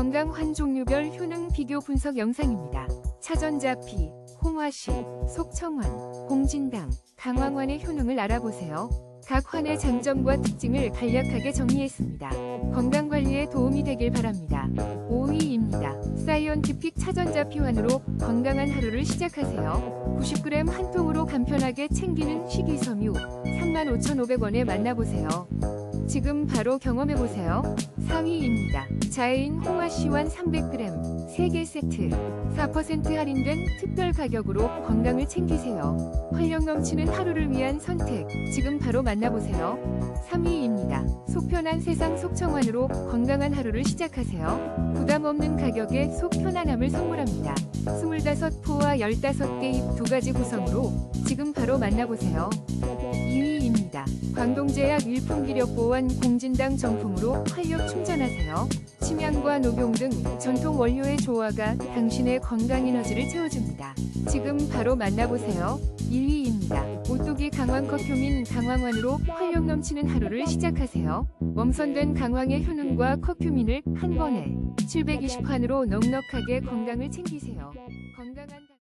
건강 환 종류별 효능 비교 분석 영상입니다. 차전자피, 홍화시, 속청환, 홍진당, 강황환의 효능을 알아보세요. 각 환의 장점과 특징을 간략하게 정리했습니다. 건강관리에 도움이 되길 바랍니다. 5위입니다. 사이언티픽 차전자피 환으로 건강한 하루를 시작하세요. 90g 한 통으로 간편하게 챙기는 식이섬유 35,500원에 만나보세요. 지금 바로 경험해보세요. 4위입니다. 자해인 홍화시환 300g 3개 세트 4% 할인된 특별 가격으로 건강을 챙기세요. 활력 넘치는 하루를 위한 선택 지금 바로 만나보세요. 3위입니다. 속편한 세상 속청환으로 건강한 하루를 시작하세요. 부담 없는 가격에 속 편안함을 선물합니다. 25포와 15개 잎두 가지 구성으로 지금 바로 만나보세요. 2위입니다. 광동제약 일품기력 보완 공진당 정품으로 활력 충전하세요. 침향과 녹용 등 전통 원료의 조화가 당신의 건강 에너지를 채워줍니다. 지금 바로 만나보세요. 1위입니다. 오뚜기 강황 커큐민 강황환으로 활력 넘치는 하루를 시작하세요. 멈선된 강황의 효능과 커큐민을 한 번에 720환으로 넉넉하게 건강을 챙기세요. 건강한 당-